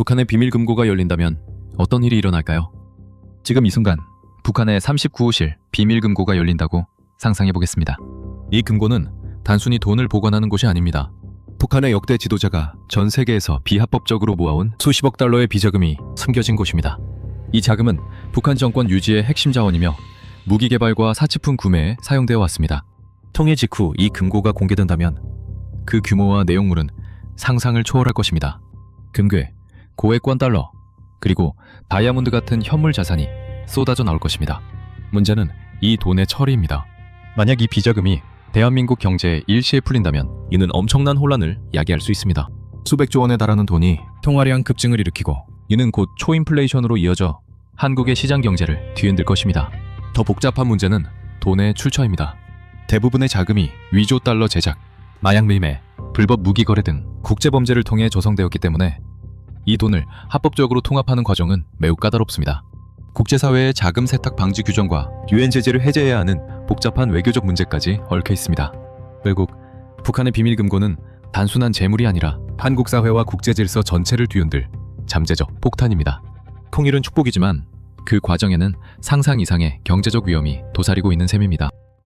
북한의 비밀 금고가 열린다면 어떤 일이 일어날까요? 지금 이 순간 북한의 39호실 비밀 금고가 열린다고 상상해 보겠습니다. 이 금고는 단순히 돈을 보관하는 곳이 아닙니다. 북한의 역대 지도자가 전 세계에서 비합법적으로 모아온 수십억 달러의 비자금이 숨겨진 곳입니다. 이 자금은 북한 정권 유지의 핵심 자원이며 무기 개발과 사치품 구매에 사용되어 왔습니다. 통일 직후 이 금고가 공개된다면 그 규모와 내용물은 상상을 초월할 것입니다. 금괴, 고액권 달러, 그리고 다이아몬드 같은 현물 자산이 쏟아져 나올 것입니다. 문제는 이 돈의 처리입니다. 만약 이 비자금이 대한민국 경제에 일시에 풀린다면 이는 엄청난 혼란을 야기할 수 있습니다. 수백조 원에 달하는 돈이 통화량 급증을 일으키고 이는 곧 초인플레이션으로 이어져 한국의 시장 경제를 뒤흔들 것입니다. 더 복잡한 문제는 돈의 출처입니다. 대부분의 자금이 위조 달러 제작, 마약 밀매, 불법 무기 거래 등 국제 범죄를 통해 조성되었기 때문에 이 돈을 합법적으로 통합하는 과정은 매우 까다롭습니다. 국제사회의 자금 세탁 방지 규정과 유엔 제재를 해제해야 하는 복잡한 외교적 문제까지 얽혀 있습니다. 결국 북한의 비밀 금고는 단순한 재물이 아니라 한국 사회와 국제 질서 전체를 뒤흔들 잠재적 폭탄입니다. 통일은 축복이지만 그 과정에는 상상 이상의 경제적 위험이 도사리고 있는 셈입니다.